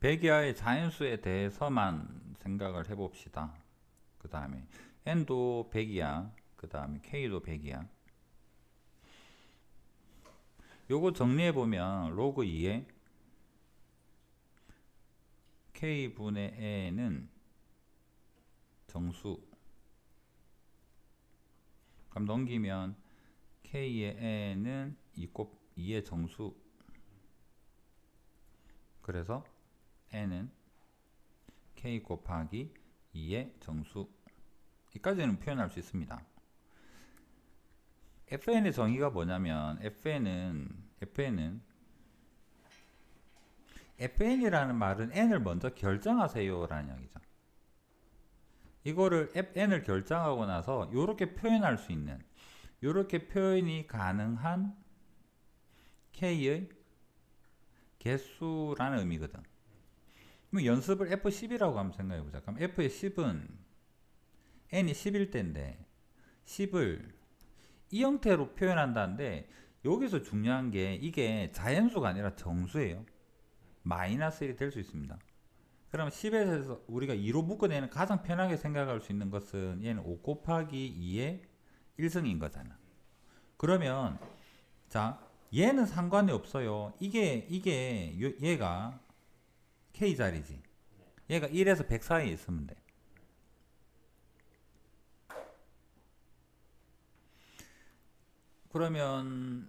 100이하의 자연수에 대해서만 생각을 해봅시다. 그 다음에 n도 100이야. 그 다음에 k도 100이야. 요거 정리해보면 로그 2에 k분의 n은 정수 그럼 넘기면 k의 n은 2곱 2의 정수 그래서 n은 k 곱하기 2의 정수 이까지는 표현할 수 있습니다. fn의 정의가 뭐냐면 fn은 fn은 fn이라는 말은 n을 먼저 결정하세요라는 이야기죠. 이거를 n을 결정하고 나서 이렇게 표현할 수 있는 이렇게 표현이 가능한 k의 개수라는 의미거든. 그럼 연습을 F10이라고 한번 생각해 보자. 그럼 F의 10은 n이 11 때인데 10을 이 형태로 표현한다는데 여기서 중요한 게 이게 자연수가 아니라 정수예요. 마이너스 1이 될 수 있습니다. 그럼 10에서 우리가 2로 묶어내는 가장 편하게 생각할 수 있는 것은 얘는 5 곱하기 2의 1승인 거잖아. 그러면 자 얘는 상관이 없어요. 이게 이게 요- 얘가 k 자리지. 얘가 1에서 100 사이에 있으면 돼. 그러면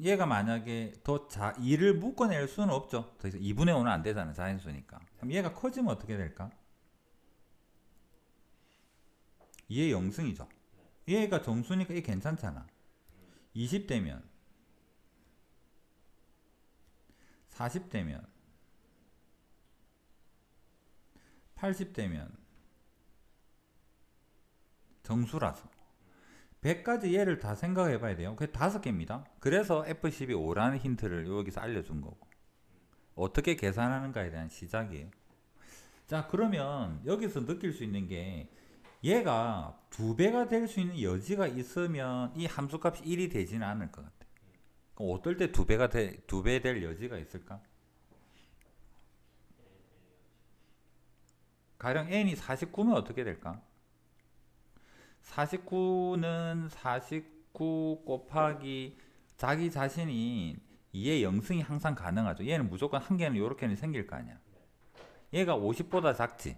얘가 만약에 더 자, 2를 묶어낼 수는 없죠. 더 이상 2분의 5는 안 되잖아. 자연수니까. 그럼 얘가 커지면 어떻게 될까? 2의 0승이죠. 얘가 정수니까 이게 괜찮잖아. 20대면 40대면 80대면 정수라서 100가지 예를 다 생각해 봐야 돼요. 그게 다섯 개입니다. 그래서 F12 5라는 힌트를 여기서 알려준 거고. 어떻게 계산하는가에 대한 시작이에요. 자, 그러면 여기서 느낄 수 있는 게 얘가 두 배가 될 수 있는 여지가 있으면 이 함수값이 1이 되지는 않을 것 같아. 그럼 어떨 때 두 배가 돼, 두 배 될 여지가 있을까? 가령 n이 49면 어떻게 될까? 49는 49 곱하기 자기 자신이 2의 0승이 항상 가능하죠. 얘는 무조건 한 개는 이렇게는 생길 거 아니야. 얘가 50보다 작지.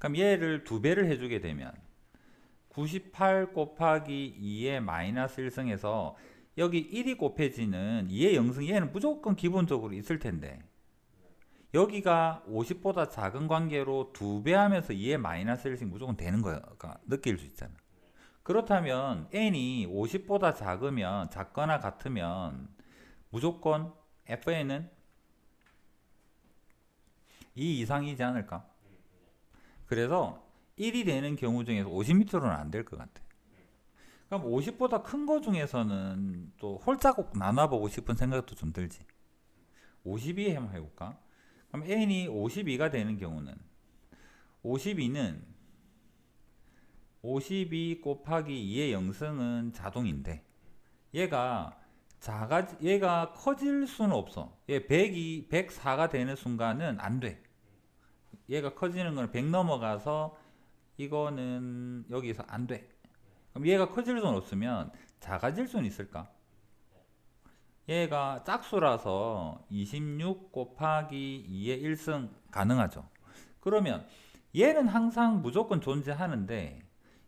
그럼 얘를 두 배를 해주게 되면 98 곱하기 2의 마이너스 1승에서 여기 1이 곱해지는 2의 0승 얘는 무조건 기본적으로 있을 텐데 여기가 50보다 작은 관계로 두 배 하면서 2의 마이너스 1승 무조건 되는 거가 느낄 수 있잖아. 그렇다면 n이 50보다 작으면 작거나 같으면 무조건 fn은 2 이상이지 않을까? 그래서 1이 되는 경우 중에서 50m는 안 될 것 같아. 그럼 50보다 큰 거 중에서는 또 홀짝꼭 나눠보고 싶은 생각도 좀 들지. 52 한번 해볼까? 그럼 n이 52가 되는 경우는 52는 52 곱하기 2의 0승은 자동인데 얘가 작아 얘가 커질 수는 없어. 얘 100이 104가 되는 순간은 안 돼. 얘가 커지는 건100 넘어가서 이거는 여기서 안 돼. 그럼 얘가 커질 수는 없으면 작아질 수는 있을까? 얘가 짝수라서 26 곱하기 2의 1승 가능하죠. 그러면 얘는 항상 무조건 존재하는데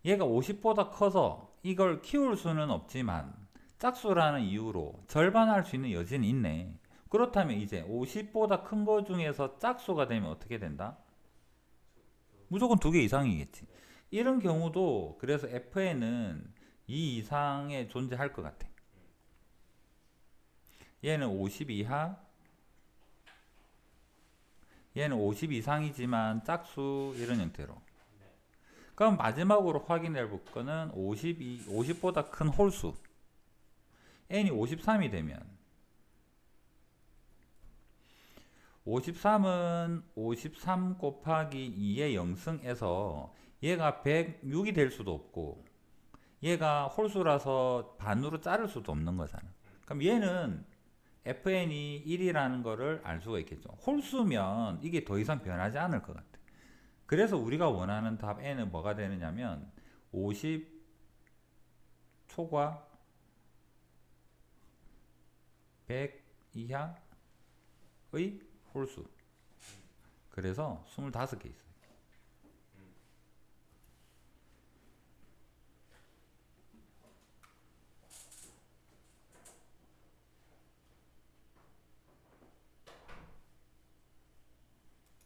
얘가 50보다 커서 이걸 키울 수는 없지만 짝수라는 이유로 절반할 수 있는 여지는 있네. 그렇다면 이제 50보다 큰 거 중에서 짝수가 되면 어떻게 된다? 무조건 두 개 이상이겠지. 이런 경우도 그래서 fn은 2 이상에 존재할 것 같아. 얘는 50 이하, 얘는 50 이상이지만 짝수 이런 형태로. 그럼 마지막으로 확인해 볼 거는 52, 50보다 큰 홀수. n이 53이 되면 53은 53 곱하기 2의 0승에서 얘가 106이 될 수도 없고 얘가 홀수라서 반으로 자를 수도 없는 거잖아. 그럼 얘는 fn이 1이라는 거를 알 수가 있겠죠. 홀수면 이게 더 이상 변하지 않을 것 같아. 그래서 우리가 원하는 답 n은 뭐가 되느냐면 50 초과 100 이하의 홀수. 그래서 25개 있어.